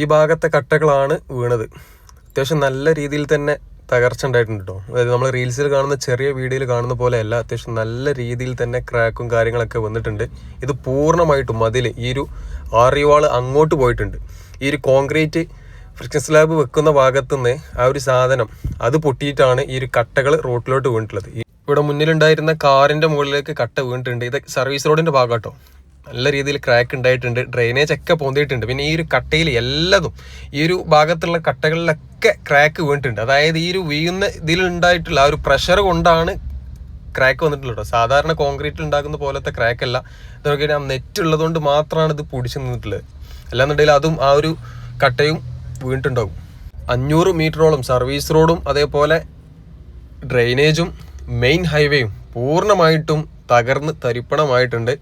ഈ ഭാഗത്തെ കട്ടകളാണ് വീണത്. അത്യാവശ്യം നല്ല രീതിയിൽ തന്നെ തകർച്ച ഉണ്ടായിട്ടുണ്ട് കേട്ടോ അതായത് നമ്മൾ റീൽസിൽ കാണുന്ന ചെറിയ വീഡിയോയിൽ കാണുന്ന പോലെയല്ല അത്യാവശ്യം നല്ല രീതിയിൽ തന്നെ ക്രാക്കും കാര്യങ്ങളൊക്കെ വന്നിട്ടുണ്ട്. ഇത് പൂർണമായിട്ടും മതിൽ ഈ ഒരു ആറിവാൾ അങ്ങോട്ട് പോയിട്ടുണ്ട്. ഈ ഒരു കോൺക്രീറ്റ് ഫ്രിക്ഷൻ സ്ലാബ് വെക്കുന്ന ഭാഗത്തുനിന്ന് ആ ഒരു സാധനം അത് പൊട്ടിയിട്ടാണ് ഈ ഒരു കട്ടകൾ റോട്ടിലോട്ട് വീണിട്ടുള്ളത്. ഇവിടെ മുന്നിലുണ്ടായിരുന്ന കാറിന്റെ മുകളിലേക്ക് കട്ട വീണിട്ടുണ്ട്. ഇത് സർവീസ് റോഡിന്റെ ഭാഗം കേട്ടോ നല്ല രീതിയിൽ ക്രാക്ക് ഉണ്ടായിട്ടുണ്ട് ഡ്രെയിനേജ് ഒക്കെ പൊന്തിയിട്ടുണ്ട്. പിന്നെ ഈ ഒരു കട്ടയിൽ എല്ലാതും ഈ ഒരു ഭാഗത്തുള്ള കട്ടകളിലൊക്കെ ക്രാക്ക് വീണിട്ടുണ്ട്. അതായത് ഈ ഒരു വീഴുന്ന ഇതിലുണ്ടായിട്ടുള്ള ആ ഒരു പ്രഷർ കൊണ്ടാണ് ക്രാക്ക് വന്നിട്ടുള്ളത് സാധാരണ കോൺക്രീറ്റിൽ ഉണ്ടാക്കുന്ന പോലത്തെ ക്രാക്ക് അല്ല. ഇതൊക്കെ ആ നെറ്റ് ഉള്ളതുകൊണ്ട് മാത്രമാണ് ഇത് പിടിച്ചു നിന്നിട്ടുള്ളത്. അല്ലാന്നുണ്ടെങ്കിൽ അതും ആ ഒരു കട്ടയും വീണിട്ടുണ്ടാകും അഞ്ഞൂറ് മീറ്ററോളം സർവീസ് റോഡും അതേപോലെ ഡ്രെയിനേജും മെയിൻ ഹൈവേയും പൂർണമായിട്ടും തകർന്ന് തരിപ്പണമായിട്ടുണ്ട്.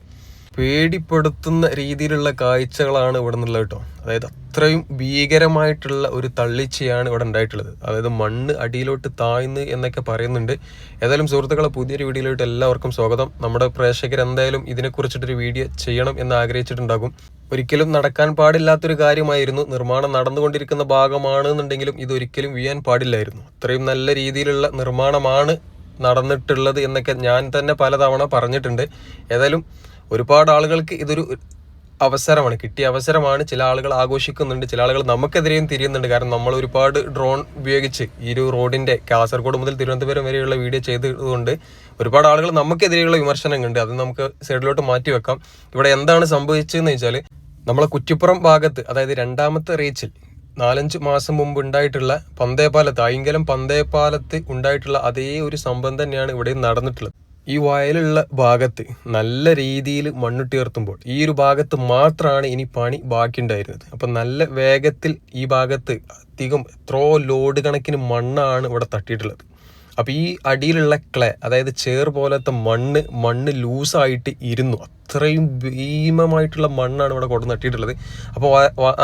പേടിപ്പെടുത്തുന്ന രീതിയിലുള്ള കാഴ്ചകളാണ് ഇവിടെ നിന്നുള്ളത് കേട്ടോ. അതായത് അത്രയും ഭീകരമായിട്ടുള്ള ഒരു തള്ളിച്ചയാണ് ഇവിടെ ഉണ്ടായിട്ടുള്ളത്. അതായത് മണ്ണ് അടിയിലോട്ട് താഴ്ന്ന് എന്നൊക്കെ പറയുന്നുണ്ട്. ഏതായാലും സുഹൃത്തുക്കളെ പുതിയൊരു വീഡിയോയിലോട്ട് എല്ലാവർക്കും സ്വാഗതം. നമ്മുടെ പ്രേക്ഷകർ എന്തായാലും ഇതിനെക്കുറിച്ചിട്ടൊരു വീഡിയോ ചെയ്യണം എന്ന് ആഗ്രഹിച്ചിട്ടുണ്ടാകും. ഒരിക്കലും നടക്കാൻ പാടില്ലാത്തൊരു കാര്യമായിരുന്നു. നിർമ്മാണം നടന്നുകൊണ്ടിരിക്കുന്ന ഭാഗമാണെന്നുണ്ടെങ്കിലും ഇത് ഒരിക്കലും വീഴാൻ പാടില്ലായിരുന്നു. അത്രയും നല്ല രീതിയിലുള്ള നിർമ്മാണമാണ് നടന്നിട്ടുള്ളത് എന്നൊക്കെ ഞാൻ തന്നെ പലതവണ പറഞ്ഞിട്ടുണ്ട്. ഏതായാലും ഒരുപാട് ആളുകൾക്ക് ഇതൊരു അവസരമാണ് കിട്ടിയ അവസരമാണ്. ചില ആളുകൾ ആഘോഷിക്കുന്നുണ്ട് ചില ആളുകൾ നമുക്കെതിരെയും തിരിയുന്നുണ്ട്. കാരണം നമ്മൾ ഒരുപാട് ഡ്രോൺ ഉപയോഗിച്ച് ഈ ഒരു റോഡിന്റെ കാസർഗോഡ് മുതൽ തിരുവനന്തപുരം വരെയുള്ള വീഡിയോ ചെയ്തതുകൊണ്ട് ഒരുപാട് ആളുകൾ നമുക്കെതിരെയുള്ള വിമർശനങ്ങളുണ്ട്. അത് നമുക്ക് സൈഡിലോട്ട് മാറ്റി വെക്കാം. ഇവിടെ എന്താണ് സംഭവിച്ചതെന്ന് വെച്ചാൽ നമ്മളെ കുറ്റിപ്പുറം ഭാഗത്ത് അതായത് രണ്ടാമത്തെ റീച്ചിൽ നാലഞ്ച് മാസം മുമ്പ് ഉണ്ടായിട്ടുള്ള പന്തേപാലത്ത് ആയിങ്കലം പന്തേപാലത്ത് ഉണ്ടായിട്ടുള്ള അതേ ഒരു സംഭവം തന്നെയാണ് ഇവിടെ നടന്നിട്ടുള്ളത്. ഈ വയലുള്ള ഭാഗത്ത് നല്ല രീതിയിൽ മണ്ണുട്ടിയർത്തുമ്പോൾ ഈ ഒരു ഭാഗത്ത് മാത്രമാണ് ഇനി പണി ബാക്കിയുണ്ടായിരുന്നത്. അപ്പം നല്ല വേഗത്തിൽ ഈ ഭാഗത്ത് അധികം എത്രയോ ലോഡ് കണക്കിന് മണ്ണാണ് ഇവിടെ തട്ടിയിട്ടുള്ളത്. അപ്പോൾ ഈ അടിയിലുള്ള ക്ലേ അതായത് ചേർ പോലത്തെ മണ്ണ് മണ്ണ് ലൂസായിട്ട് ഇരുന്നു. അത്രയും ഭീമമായിട്ടുള്ള മണ്ണാണ് ഇവിടെ കൊണ്ടു നട്ടിയിട്ടുള്ളത് അപ്പോൾ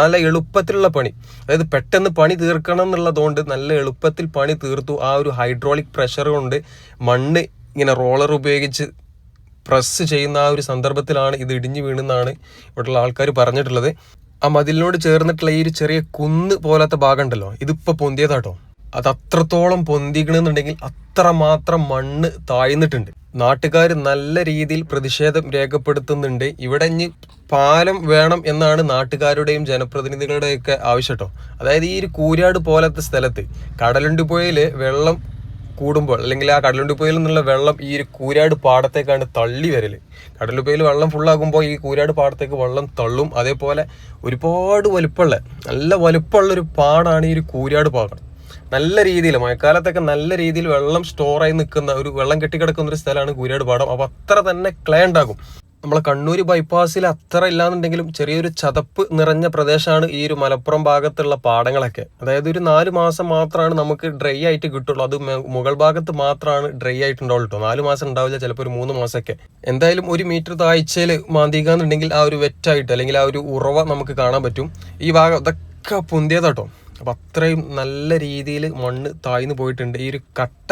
നല്ല എളുപ്പത്തിലുള്ള പണി. അതായത് പെട്ടെന്ന് പണി തീർക്കണം എന്നുള്ളതുകൊണ്ട് നല്ല എളുപ്പത്തിൽ പണി തീർത്തു. ആ ഒരു ഹൈഡ്രോളിക് പ്രഷർ കൊണ്ട് മണ്ണ് ഇങ്ങനെ റോളർ ഉപയോഗിച്ച് പ്രസ് ചെയ്യുന്ന ആ ഒരു സന്ദർഭത്തിലാണ് ഇത് ഇടിഞ്ഞു വീണെന്നാണ് ഇവിടെയുള്ള ആൾക്കാർ പറഞ്ഞിട്ടുള്ളത്. ആ മതിലിനോട് ചേർന്നിട്ടുള്ള ഈ ഒരു ചെറിയ കുന്ന് പോലത്തെ ഭാഗം ഉണ്ടല്ലോ ഇതിപ്പോൾ പൊന്തിയതാട്ടോ. അത് അത്രത്തോളം പൊന്തിക്കണമെന്നുണ്ടെങ്കിൽ അത്രമാത്രം മണ്ണ് താഴ്ന്നിട്ടുണ്ട്. നാട്ടുകാർ നല്ല രീതിയിൽ പ്രതിഷേധം രേഖപ്പെടുത്തുന്നുണ്ട്. ഇവിടെ ഇനി പാലം വേണം എന്നാണ് നാട്ടുകാരുടെയും ജനപ്രതിനിധികളുടെയൊക്കെ ആവശ്യം കേട്ടോ. അതായത് ഈ ഒരു കൂരാട് പോലത്തെ സ്ഥലത്ത് കടലുണ്ടി പുഴയിൽ വെള്ളം കൂടുമ്പോൾ അല്ലെങ്കിൽ ആ കടലുണ്ടിപ്പുഴയിൽ നിന്നുള്ള വെള്ളം ഈ ഒരു കൂരാട് പാടത്തേക്കാണ് തള്ളി വരൽ കടലുപ്പയിൽ വെള്ളം ഫുള്ളാകുമ്പോൾ ഈ കൂരാട് പാടത്തേക്ക് വെള്ളം തള്ളും. അതേപോലെ ഒരുപാട് വലുപ്പമുള്ള നല്ല വലുപ്പമുള്ളൊരു പാടാണ് ഈ ഒരു കൂരാട് പാടം. നല്ല രീതിയിൽ മഴക്കാലത്തൊക്കെ നല്ല രീതിയിൽ വെള്ളം സ്റ്റോറായി നിൽക്കുന്ന ഒരു വെള്ളം കെട്ടിക്കിടക്കുന്ന ഒരു സ്ഥലമാണ് കൂരാട് പാടം. അപ്പോൾ അത്ര തന്നെ ക്ലേ ഉണ്ടാകും. നമ്മളെ കണ്ണൂർ ബൈപ്പാസിൽ അത്ര ഇല്ലാന്നുണ്ടെങ്കിലും ചെറിയൊരു ചതപ്പ് നിറഞ്ഞ പ്രദേശമാണ് ഈ ഒരു മലപ്പുറം ഭാഗത്തുള്ള പാടങ്ങളൊക്കെ. അതായത് ഒരു നാല് മാസം മാത്രമാണ് നമുക്ക് ഡ്രൈ ആയിട്ട് കിട്ടുള്ളൂ. അത് മുകൾ ഭാഗത്ത് മാത്രമാണ് ഡ്രൈ ആയിട്ടുണ്ടാവുള്ളൂ നാല് മാസം ഉണ്ടാവില്ല ചിലപ്പോൾ ഒരു മൂന്ന് മാസമൊക്കെ. എന്തായാലും ഒരു മീറ്റർ താഴ്ചയിൽ മാന്തിക്കാന്നുണ്ടെങ്കിൽ ആ ഒരു വെറ്റായിട്ട് അല്ലെങ്കിൽ ആ ഒരു ഉറവ നമുക്ക് കാണാൻ പറ്റും. ഈ ഭാഗം ഇതൊക്കെ പൊന്തിയതാട്ടോ അപ്പം അത്രയും നല്ല രീതിയിൽ മണ്ണ് താഴ്ന്നു പോയിട്ടുണ്ട്. ഈ ഒരു കട്ട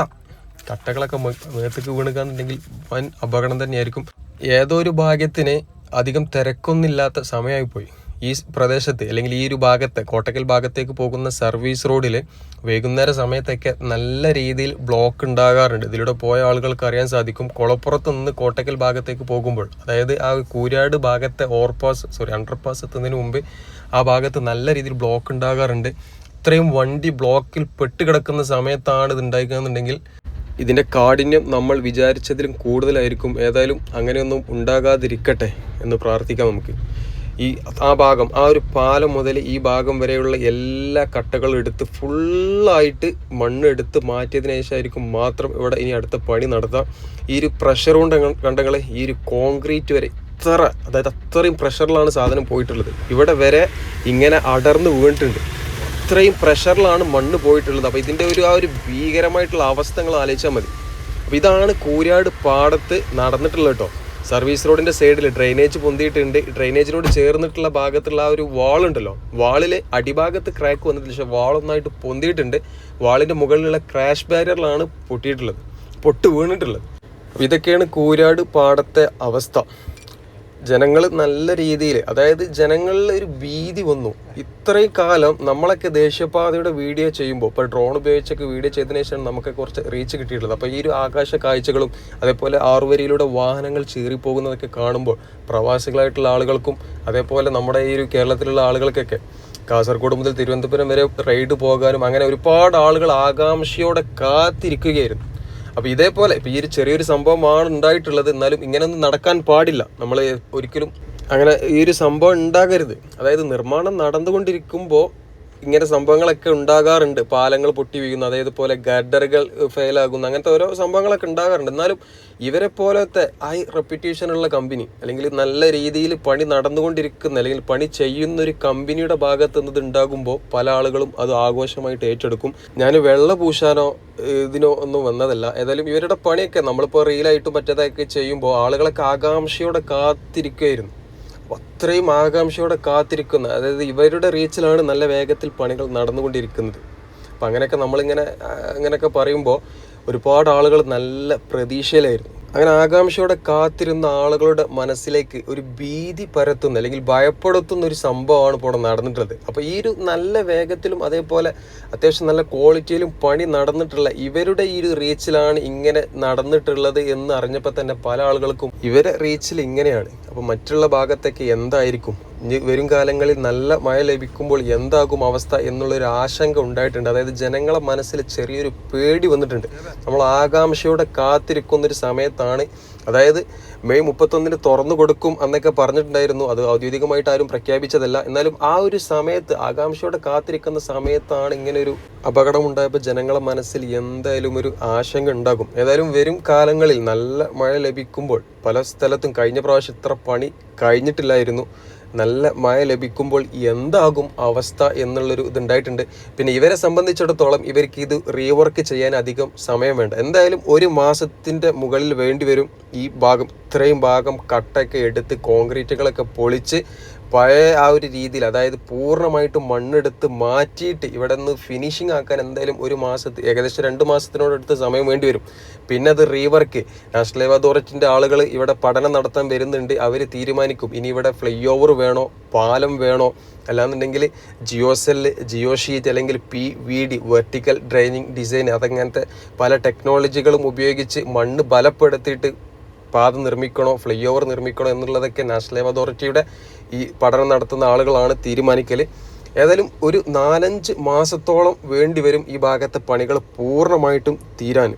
കട്ടകളൊക്കെ മേ- മേത്തേക്ക് വീണുകയെന്നുണ്ടെങ്കിൽ വൻ അപകടം തന്നെയായിരിക്കും. ഏതോ ഒരു ഭാഗ്യത്തിന് അധികം തിരക്കൊന്നില്ലാത്ത സമയമായി പോയി ഈ പ്രദേശത്ത് അല്ലെങ്കിൽ ഈ ഒരു ഭാഗത്തെ കോട്ടക്കൽ ഭാഗത്തേക്ക് പോകുന്ന സർവീസ് റോഡിൽ വൈകുന്നേര സമയത്തൊക്കെ നല്ല രീതിയിൽ ബ്ലോക്ക് ഉണ്ടാകാറുണ്ട്. ഇതിലൂടെ പോയ ആളുകൾക്ക് അറിയാൻ സാധിക്കും. കുളപ്പുറത്ത് നിന്ന് കോട്ടക്കൽ ഭാഗത്തേക്ക് പോകുമ്പോൾ അതായത് ആ കൂരാട് ഭാഗത്തെ ഓവർപാസ് സോറി അണ്ടർപാസ് എത്തുന്നതിന് മുമ്പ് ആ ഭാഗത്ത് നല്ല രീതിയിൽ ബ്ലോക്ക് ഉണ്ടാകാറുണ്ട്. ഇത്രയും വണ്ടി ബ്ലോക്കിൽ പെട്ട് കിടക്കുന്ന സമയത്താണ് ഇത് ഉണ്ടായിക്കുന്നുണ്ടെങ്കിൽ ഇതിന്റെ കാഠിന്യം നമ്മൾ വിചാരിച്ചതിലും കൂടുതലായിരിക്കും. ഏതായാലും അങ്ങനെയൊന്നും ഉണ്ടാകാതിരിക്കട്ടെ എന്ന് പ്രാർത്ഥിക്കാം നമുക്ക്. ഈ ആ ഭാഗം ആ ഒരു പാലം മുതൽ ഈ ഭാഗം വരെയുള്ള എല്ലാ കട്ടകളും എടുത്ത് ഫുള്ളായിട്ട് മണ്ണ് എടുത്ത് മാറ്റിയതിനു ശേഷമായിരിക്കും മാത്രം ഇവിടെ ഇനി അടുത്ത പണി നടത്താം. ഈ ഒരു പ്രഷർ കൊണ്ട് കണ്ടങ്ങളെ ഈ ഒരു കോൺക്രീറ്റ് വരെ ഇത്ര അതായത് അത്രയും പ്രഷറിലാണ് സാധനം പോയിട്ടുള്ളത്. ഇവിടെ വരെ ഇങ്ങനെ അടർന്ന് വീണിട്ടുണ്ട്. ഇത്രയും പ്രഷറിലാണ് മണ്ണ് പോയിട്ടുള്ളത്. അപ്പോൾ ഇതിന്റെ ഒരു ആ ഒരു ഭീകരമായിട്ടുള്ള അവസ്ഥകൾ ആലോചിച്ചാൽ മതി. അപ്പോൾ ഇതാണ് കൂരാട് പാടത്ത് നടന്നിട്ടുള്ളത് കേട്ടോ. സർവീസ് റോഡിന്റെ സൈഡിൽ ഡ്രെയിനേജ് പൊന്തിയിട്ടുണ്ട്. ഡ്രെയിനേജിനോട് ചേർന്നിട്ടുള്ള ഭാഗത്തുള്ള ആ ഒരു വാളുണ്ടല്ലോ വാളിൽ അടിഭാഗത്ത് ക്രാക്ക് വന്നിട്ടില്ല പക്ഷേ വാളൊന്നായിട്ട് പൊന്തിയിട്ടുണ്ട്. വാളിന്റെ മുകളിലുള്ള ക്രാഷ് ബാരിയറിലാണ് പൊട്ടിയിട്ടുള്ളത്. പൊട്ട് വീണിട്ടുള്ളത്. അപ്പോൾ ഇതൊക്കെയാണ് കൂരാട് പാടത്തെ അവസ്ഥ. ജനങ്ങൾ നല്ല രീതിയിൽ അതായത് ജനങ്ങളിൽ ഒരു ഭീതി വന്നു. ഇത്രയും കാലം നമ്മളൊക്കെ ദേശീയപാതയുടെ വീഡിയോ ചെയ്യുമ്പോൾ ഇപ്പോൾ ഡ്രോൺ ഉപയോഗിച്ചൊക്കെ വീഡിയോ ചെയ്തതിനു ശേഷം നമുക്ക് കുറച്ച് റീച്ച് കിട്ടിയിട്ടുള്ളത്. അപ്പോൾ ഈ ഒരു ആകാശ കാഴ്ചകളും അതേപോലെ ആറുവരിയിലൂടെ വാഹനങ്ങൾ ചീറിപ്പോകുന്നതൊക്കെ കാണുമ്പോൾ പ്രവാസികളായിട്ടുള്ള ആളുകൾക്കും അതേപോലെ നമ്മുടെ ഈ ഒരു കേരളത്തിലുള്ള ആളുകൾക്കൊക്കെ കാസർഗോഡ് മുതൽ തിരുവനന്തപുരം വരെ റൈഡ് പോകാനും അങ്ങനെ ഒരുപാട് ആളുകൾ ആകാംക്ഷയോടെ കാത്തിരിക്കുകയായിരുന്നു. അപ്പോൾ ഇതേപോലെ ഇപ്പോൾ ഈ ഒരു ചെറിയൊരു സംഭവമാണ് ഉണ്ടായിട്ടുള്ളത്. എന്നാലും ഇങ്ങനെയൊന്നും നടക്കാൻ പാടില്ല. നമ്മൾ ഒരിക്കലും അങ്ങനെ ഈ ഒരു സംഭവം ഉണ്ടാകരുത്. അതായത് നിർമ്മാണം നടന്നുകൊണ്ടിരിക്കുമ്പോൾ ഇങ്ങനെ സംഭവങ്ങളൊക്കെ ഉണ്ടാകാറുണ്ട്. പാലങ്ങൾ പൊട്ടി വീഴുന്നു അതായത് പോലെ ഗഡറുകൾ ഫെയിലാകുന്നു അങ്ങനത്തെ ഓരോ സംഭവങ്ങളൊക്കെ ഉണ്ടാകാറുണ്ട്. എന്നാലും ഇവരെ പോലത്തെ ഹൈ റെപ്യൂട്ടേഷനുള്ള കമ്പനി അല്ലെങ്കിൽ നല്ല രീതിയിൽ പണി നടന്നുകൊണ്ടിരിക്കുന്ന അല്ലെങ്കിൽ പണി ചെയ്യുന്ന ഒരു കമ്പനിയുടെ ഭാഗത്ത് നിന്നത് ഉണ്ടാകുമ്പോൾ പല ആളുകളും അത് ആഘോഷമായിട്ട് ഏറ്റെടുക്കും. ഞാൻ വെള്ള പൂശാനോ ഇതിനോ ഒന്നും വന്നതല്ല. ഏതായാലും ഇവരുടെ പണിയൊക്കെ നമ്മളിപ്പോൾ റീലായിട്ടും മറ്റേതൊക്കെ ചെയ്യുമ്പോൾ ആളുകളൊക്കെ ആകാംക്ഷയോടെ കാത്തിരിക്കുകയായിരുന്നു അത്രയും ആകാംക്ഷയോടെ കാത്തിരിക്കുന്ന അതായത് ഇവരുടെ റീച്ചിലാണ് നല്ല വേഗത്തിൽ പണികൾ നടന്നുകൊണ്ടിരിക്കുന്നത്. അപ്പം അങ്ങനെയൊക്കെ നമ്മളിങ്ങനെ അങ്ങനെയൊക്കെ പറയുമ്പോൾ ഒരുപാട് ആളുകൾ നല്ല പ്രതീക്ഷയിലായിരുന്നു. അങ്ങനെ ആകാംക്ഷയോടെ കാത്തിരുന്ന ആളുകളുടെ മനസ്സിലേക്ക് ഒരു ഭീതി പരത്തുന്ന അല്ലെങ്കിൽ ഭയപ്പെടുത്തുന്ന ഒരു സംഭവമാണ് ഇപ്പോൾ നടന്നിട്ടുള്ളത്. അപ്പോൾ ഈ ഒരു നല്ല വേഗത്തിലും അതേപോലെ അത്യാവശ്യം നല്ല ക്വാളിറ്റിയിലും പണി നടന്നിട്ടുള്ള ഇവരുടെ ഈ ഒരു റീച്ചിലാണ് ഇങ്ങനെ നടന്നിട്ടുള്ളത് എന്ന് അറിഞ്ഞപ്പോൾ തന്നെ പല ആളുകൾക്കും ഇവരെ റീച്ചിൽ ഇങ്ങനെയാണ്. അപ്പോൾ മറ്റുള്ള ഭാഗത്തേക്ക് എന്തായിരിക്കും? വരും കാലങ്ങളിൽ നല്ല മഴ ലഭിക്കുമ്പോൾ എന്താകും അവസ്ഥ എന്നുള്ളൊരു ആശങ്ക ഉണ്ടായിട്ടുണ്ട്. അതായത് ജനങ്ങളെ മനസ്സിൽ ചെറിയൊരു പേടി വന്നിട്ടുണ്ട്. നമ്മൾ ആകാംക്ഷയോടെ കാത്തിരിക്കുന്നൊരു സമയത്താണ്. അതായത് മെയ് മുപ്പത്തൊന്നിന് തുറന്നു കൊടുക്കും എന്നൊക്കെ പറഞ്ഞിട്ടുണ്ടായിരുന്നു. അത് ഔദ്യോഗികമായിട്ട് ആരും പ്രഖ്യാപിച്ചതല്ല. എന്നാലും ആ ഒരു സമയത്ത് ആകാംക്ഷയോടെ കാത്തിരിക്കുന്ന സമയത്താണ് ഇങ്ങനെ ഒരു അപകടം ഉണ്ടായപ്പോൾ ജനങ്ങളെ മനസ്സിൽ എന്തായാലും ഒരു ആശങ്ക ഉണ്ടാകും. ഏതായാലും വരും കാലങ്ങളിൽ നല്ല മഴ ലഭിക്കുമ്പോൾ പല സ്ഥലത്തും കഴിഞ്ഞ പ്രാവശ്യം ഇത്ര പണി കഴിഞ്ഞിട്ടില്ലായിരുന്നു. നല്ല മഴ ലഭിക്കുമ്പോൾ എന്താകും അവസ്ഥ എന്നുള്ളൊരു ഇതുണ്ടായിട്ടുണ്ട്. പിന്നെ ഇവരെ സംബന്ധിച്ചിടത്തോളം ഇവർക്ക് ഇത് റീവർക്ക് ചെയ്യാൻ അധികം സമയം വേണ്ട. എന്തായാലും ഒരു മാസത്തിന്റെ മുകളിൽ വേണ്ടി വരും ഈ ഭാഗം. ഇത്രയും ഭാഗം കട്ടൊക്കെ എടുത്ത് കോൺക്രീറ്റുകളൊക്കെ പൊളിച്ച് പഴയ ആ ഒരു രീതിയിൽ അതായത് പൂർണമായിട്ട് മണ്ണെടുത്ത് മാറ്റിയിട്ട് ഇവിടെ നിന്ന് ഫിനിഷിംഗ് ആക്കാൻ എന്തായാലും ഒരു മാസത്തിൽ ഏകദേശം രണ്ട് മാസത്തിനോടടുത്ത് സമയം വേണ്ടി വരും. പിന്നെ അത് റീവർക്ക് നാഷണൽ ഹൈവേ അതോറിറ്റിന്റെ ആളുകൾ ഇവിടെ പഠനം നടത്താൻ വരുന്നുണ്ട്. അവർ തീരുമാനിക്കും. ഇനി ഇവിടെ ഫ്ലൈ ഓവർ വേണോ പാലം വേണോ? അല്ലാന്നുണ്ടെങ്കിൽ ജിയോ സെല്ല് ജിയോ ഷീറ്റ് അല്ലെങ്കിൽ P V D vertical draining design അതങ്ങനത്തെ പല ടെക്നോളജികളും ഉപയോഗിച്ച് മണ്ണ് ബലപ്പെടുത്തിയിട്ട് പാത നിർമ്മിക്കണോ ഫ്ലൈ ഓവർ നിർമ്മിക്കണോ എന്നുള്ളതൊക്കെ നാഷണൽ ഹൈവേ അതോറിറ്റിയുടെ ഈ പഠനം നടത്തുന്ന ആളുകളാണ് തീരുമാനിക്കൽ ഏതായാലും ഒരു നാലഞ്ച് മാസത്തോളം വേണ്ടിവരും ഈ ഭാഗത്തെ പണികൾ പൂർണമായിട്ടും തീരാൻ.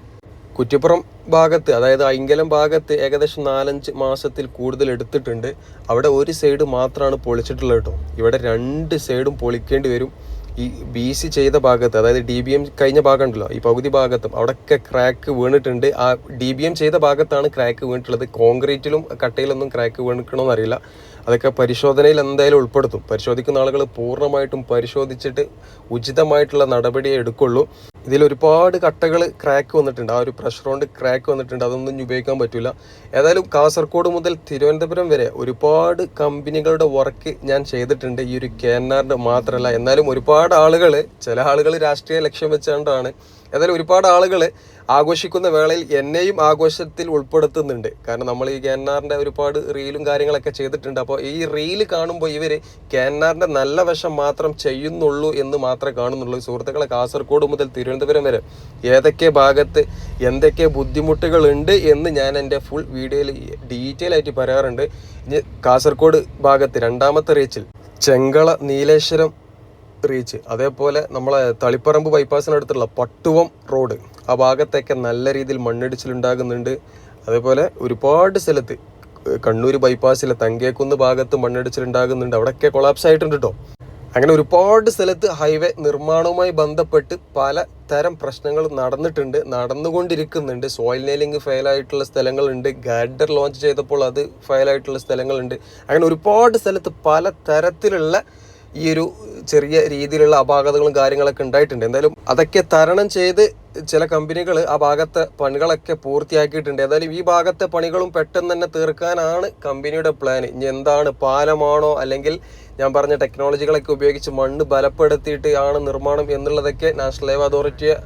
കുറ്റിപ്പുറം ഭാഗത്ത് അതായത് ഐങ്കലം ഭാഗത്ത് ഏകദേശം നാലഞ്ച് മാസത്തിൽ കൂടുതൽ എടുത്തിട്ടുണ്ട്. അവിടെ ഒരു സൈഡ് മാത്രമാണ് പൊളിച്ചിട്ടുള്ളത് കേട്ടോ. ഇവിടെ രണ്ട് സൈഡും പൊളിക്കേണ്ടി വരും. ഈ ബി സി ചെയ്ത ഭാഗത്ത് അതായത് ഡി ബി എം കഴിഞ്ഞ ഭാഗം ഉണ്ടല്ലോ ഈ പകുതി ഭാഗത്തും അവിടെയൊക്കെ ക്രാക്ക് വീണിട്ടുണ്ട്. ആ ഡി ബി എം ചെയ്ത ഭാഗത്താണ് ക്രാക്ക് വീണിട്ടുള്ളത്. കോൺക്രീറ്റിലും കട്ടയിലൊന്നും ക്രാക്ക് വീണിക്കണമെന്ന് അറിയില്ല അതൊക്കെ പരിശോധനയിൽ എന്തായാലും ഉൾപ്പെടുത്തും. പരിശോധിക്കുന്ന ആളുകൾ പൂർണമായിട്ടും പരിശോധിച്ചിട്ട് ഉചിതമായിട്ടുള്ള നടപടിയെ എടുക്കുള്ളൂ. ഇതിൽ ഒരുപാട് കട്ടകൾ ക്രാക്ക് വന്നിട്ടുണ്ട്. ആ ഒരു പ്രഷർ കൊണ്ട് ക്രാക്ക് വന്നിട്ടുണ്ട്. അതൊന്നും ഇനി ഉപയോഗിക്കാൻ പറ്റില്ല ഏതായാലും കാസർഗോഡ് മുതൽ തിരുവനന്തപുരം വരെ ഒരുപാട് കമ്പനികളുടെ വർക്ക് ഞാൻ ചെയ്തിട്ടുണ്ട്. ഈ ഒരു കെ എൻ ആറിന്റെ മാത്രമല്ല. എന്നാലും ഒരുപാട് ആളുകൾ ചില ആളുകൾ രാഷ്ട്രീയ ലക്ഷ്യം വെച്ചുകൊണ്ടാണ്. ഏതായാലും ഒരുപാട് ആളുകൾ ആഘോഷിക്കുന്ന വേളയിൽ എന്നെയും ആഘോഷത്തിൽ ഉൾപ്പെടുത്തുന്നുണ്ട്. കാരണം നമ്മൾ ഈ കെ എൻ ആറിന്റെ ഒരുപാട് റീലും കാര്യങ്ങളൊക്കെ ചെയ്തിട്ടുണ്ട്. അപ്പോൾ ഈ റീൽ കാണുമ്പോൾ ഇവർ കെ എൻ ആറിന്റെ നല്ല വശം മാത്രം ചെയ്യുന്നുള്ളൂ എന്ന് മാത്രമേ കാണുന്നുള്ളൂ. സുഹൃത്തുക്കളെ കാസർഗോഡ് മുതൽ തിരുവനന്തപുരം വരെ ഏതൊക്കെ ഭാഗത്ത് എന്തൊക്കെ ബുദ്ധിമുട്ടുകളുണ്ട് എന്ന് ഞാൻ എന്റെ ഫുൾ വീഡിയോയിൽ ഡീറ്റെയിൽ ആയിട്ട് പറയാറുണ്ട്. കാസർഗോഡ് ഭാഗത്ത് രണ്ടാമത്തെ റീച്ചിൽ ചെങ്കള നീലേശ്വരം റീച്ച് അതേപോലെ നമ്മളെ തളിപ്പറമ്പ് ബൈപ്പാസിനടുത്തുള്ള പട്ടുവം റോഡ് ആ ഭാഗത്തൊക്കെ നല്ല രീതിയിൽ മണ്ണിടിച്ചിലുണ്ടാകുന്നുണ്ട്. അതേപോലെ ഒരുപാട് സ്ഥലത്ത് കണ്ണൂർ ബൈപ്പാസിലെ തങ്കേക്കുന്ന് ഭാഗത്ത് മണ്ണിടിച്ചിലുണ്ടാകുന്നുണ്ട്. അവിടെയൊക്കെ കൊളാപ്സ് ആയിട്ടുണ്ട് കേട്ടോ അങ്ങനെ ഒരുപാട് സ്ഥലത്ത് ഹൈവേ നിർമ്മാണവുമായി ബന്ധപ്പെട്ട് പല തരം പ്രശ്നങ്ങൾ നടന്നിട്ടുണ്ട് നടന്നുകൊണ്ടിരിക്കുന്നുണ്ട്. സോയിൽ നെയിലിംഗ് ഫെയിലായിട്ടുള്ള സ്ഥലങ്ങളുണ്ട്. ഗാഡർ ലോഞ്ച് ചെയ്തപ്പോൾ അത് ഫെയിലായിട്ടുള്ള സ്ഥലങ്ങളുണ്ട്. അങ്ങനെ ഒരുപാട് സ്ഥലത്ത് പല തരത്തിലുള്ള ഈ ഒരു ചെറിയ രീതിയിലുള്ള അപാകതകളും കാര്യങ്ങളൊക്കെ ഉണ്ടായിട്ടുണ്ട്. എന്തായാലും അതൊക്കെ തരണം ചെയ്ത് ചില കമ്പനികൾ ആ ഭാഗത്തെ പണികളൊക്കെ പൂർത്തിയാക്കിയിട്ടുണ്ട്. ഏതായാലും ഈ ഭാഗത്തെ പണികളും പെട്ടെന്ന് തന്നെ തീർക്കാനാണ് കമ്പനിയുടെ പ്ലാൻ ഇനി എന്താണ് പാലമാണോ അല്ലെങ്കിൽ ഞാൻ പറഞ്ഞ ടെക്നോളജികളൊക്കെ ഉപയോഗിച്ച് മണ്ണ് ബലപ്പെടുത്തിയിട്ട് ആണ് നിർമ്മാണം എന്നുള്ളതൊക്കെ നാഷണൽ ഹൈവേ അതോറിറ്റിയെ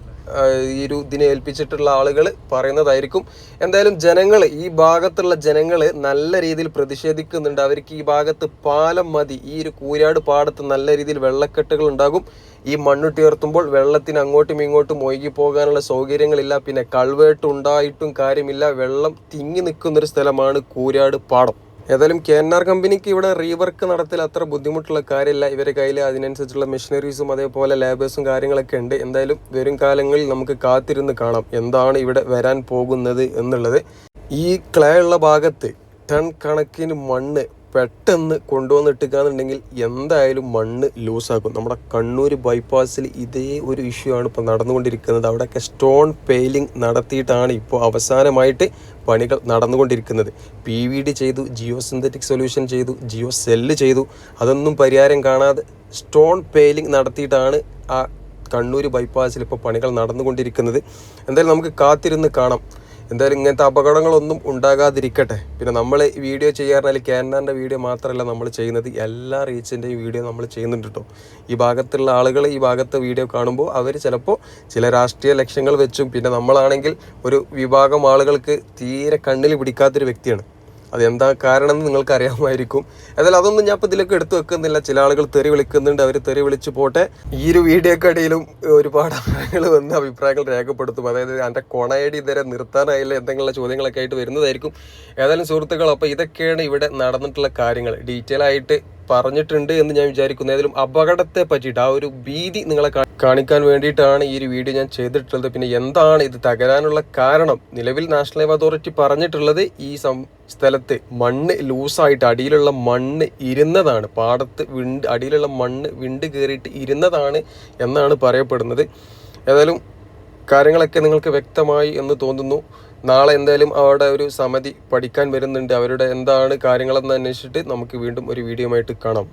ഈ ഒരു ഇതിനെ ഏൽപ്പിച്ചിട്ടുള്ള ആളുകൾ പറയുന്നതായിരിക്കും. എന്തായാലും ജനങ്ങൾ ഈ ഭാഗത്തുള്ള ജനങ്ങൾ നല്ല രീതിയിൽ പ്രതിഷേധിക്കുന്നുണ്ട്. അവർക്ക് ഈ ഭാഗത്ത് പാലം മതി. ഈ ഒരു കൂരാട് പാടത്ത് നല്ല രീതിയിൽ വെള്ളക്കെട്ടുകൾ ഉണ്ടാകും. ഈ മണ്ണുട്ടി ഉയർത്തുമ്പോൾ വെള്ളത്തിന് അങ്ങോട്ടും ഇങ്ങോട്ടും ഒഴുകി പോകാനുള്ള സൗകര്യങ്ങളില്ല. പിന്നെ കൾവേട്ട് ഉണ്ടായിട്ടും കാര്യമില്ല. വെള്ളം തിങ്ങി നിൽക്കുന്നൊരു സ്ഥലമാണ് കൂരാട് പാടം. ഏതായാലും കെ എൻ ആർ കമ്പനിക്ക് ഇവിടെ റീവർക്ക് നടത്തൽ അത്ര ബുദ്ധിമുട്ടുള്ള കാര്യമില്ല. ഇവരെ കയ്യിൽ അതിനനുസരിച്ചുള്ള മെഷീനറീസും അതേപോലെ ലേബേഴ്സും കാര്യങ്ങളൊക്കെ ഉണ്ട്. എന്തായാലും വരും കാലങ്ങളിൽ നമുക്ക് കാത്തിരുന്ന് കാണാം എന്താണ് ഇവിടെ വരാൻ പോകുന്നത് എന്നുള്ളത്. ഈ ക്ലേ ഉള്ള ഭാഗത്ത് ടൺ കണക്കിന് മണ്ണ് പെട്ടെന്ന് കൊണ്ടുവന്നിട്ടുകയെന്നുണ്ടെങ്കിൽ എന്തായാലും മണ്ണ് ലൂസാക്കും നമ്മുടെ കണ്ണൂർ ബൈപ്പാസിൽ ഇതേ ഒരു ഇഷ്യൂ ആണ് ഇപ്പോൾ നടന്നുകൊണ്ടിരിക്കുന്നത്. അവിടെയൊക്കെ സ്റ്റോൺ പെയിലിംഗ് നടത്തിയിട്ടാണ് ഇപ്പോൾ അവസാനമായിട്ട് പണികൾ നടന്നുകൊണ്ടിരിക്കുന്നത്. പി വി ഡി ചെയ്തു ജിയോ സിന്തറ്റിക് സൊല്യൂഷൻ ചെയ്തു ജിയോ സെല്ല് ചെയ്തു. അതൊന്നും പരിഹാരം കാണാതെ സ്റ്റോൺ പെയിലിംഗ് നടത്തിയിട്ടാണ് ആ കണ്ണൂർ ബൈപ്പാസിൽ ഇപ്പോൾ പണികൾ നടന്നുകൊണ്ടിരിക്കുന്നത്. എന്തായാലും നമുക്ക് കാത്തിരുന്ന് കാണാം. എന്തായാലും ഇങ്ങനത്തെ അപകടങ്ങളൊന്നും ഉണ്ടാകാതിരിക്കട്ടെ. പിന്നെ നമ്മൾ വീഡിയോ ചെയ്യാറുണ്ടെങ്കിൽ ക്യാനഡാന്റെ വീഡിയോ മാത്രമല്ല നമ്മൾ ചെയ്യുന്നത്. എല്ലാ റീച്ചിന്റെയും വീഡിയോ നമ്മൾ ചെയ്യുന്നുണ്ട് കേട്ടോ. ഈ ഭാഗത്തുള്ള ആളുകൾ ഈ ഭാഗത്തെ വീഡിയോ കാണുമ്പോൾ അവർ ചിലപ്പോൾ ചില രാഷ്ട്രീയ ലക്ഷ്യങ്ങൾ വെച്ചും പിന്നെ നമ്മളാണെങ്കിൽ ഒരു വിഭാഗം ആളുകൾക്ക് തീരെ കണ്ണിൽ പിടിക്കാത്തൊരു വ്യക്തിയാണ്. അതെന്താ കാരണം എന്ന് നിങ്ങൾക്ക് അറിയാമായിരിക്കും എന്നാൽ അതൊന്നും ഞാൻ ഇപ്പോൾ ഇതിലേക്ക് എടുത്തു വെക്കുന്നില്ല. ചില ആളുകൾ തെറി വിളിക്കുന്നുണ്ട്. അവർ തെറി വിളിച്ചു പോട്ടെ. ഈ ഒരു വീഡിയോക്കടിയിലും ഒരുപാട് അഭിപ്രായങ്ങൾ വന്ന് അഭിപ്രായങ്ങൾ രേഖപ്പെടുത്തും. അതായത് എന്റെ കൊണയടി ഇതുവരെ നിർത്താനായില്ല. എന്തെങ്കിലും ചോദ്യങ്ങളൊക്കെ ആയിട്ട് വരുന്നതായിരിക്കും. ഏതായാലും സുഹൃത്തുക്കൾ അപ്പോൾ ഇതൊക്കെയാണ് ഇവിടെ നടന്നിട്ടുള്ള കാര്യങ്ങൾ. ഡീറ്റെയിൽ ആയിട്ട് പറഞ്ഞിട്ടുണ്ട് എന്ന് ഞാൻ വിചാരിക്കുന്നു. ഏതായാലും അപകടത്തെ പറ്റിയിട്ട് ആ ഒരു ഭീതി നിങ്ങളെ കാണിക്കാൻ വേണ്ടിയിട്ടാണ് ഈ ഒരു വീഡിയോ ഞാൻ ചെയ്തിട്ടുള്ളത്. പിന്നെ എന്താണ് ഇത് തകരാനുള്ള കാരണം? നിലവിൽ നാഷണൽ ഹൈവേ അതോറിറ്റി പറഞ്ഞിട്ടുള്ളത് ഈ സ്ഥലത്ത് മണ്ണ് ലൂസായിട്ട് അടിയിലുള്ള മണ്ണ് ഇരുന്നതാണ്. പാടത്ത് വിണ്ട് അടിയിലുള്ള മണ്ണ് വിണ്ട് കയറിയിട്ട് ഇരുന്നതാണ് എന്നാണ് പറയപ്പെടുന്നത്. ഏതായാലും കാര്യങ്ങളൊക്കെ നിങ്ങൾക്ക് വ്യക്തമായി എന്ന് തോന്നുന്നു. നാളെ എന്തായാലും അവിടെ ഒരു സമിതി പഠിക്കാൻ വരുന്നുണ്ട്. അവരുടെ എന്താണ് കാര്യങ്ങളെന്ന് അന്വേഷിച്ചിട്ട് നമുക്ക് വീണ്ടും ഒരു വീഡിയോ ആയിട്ട് കാണാം.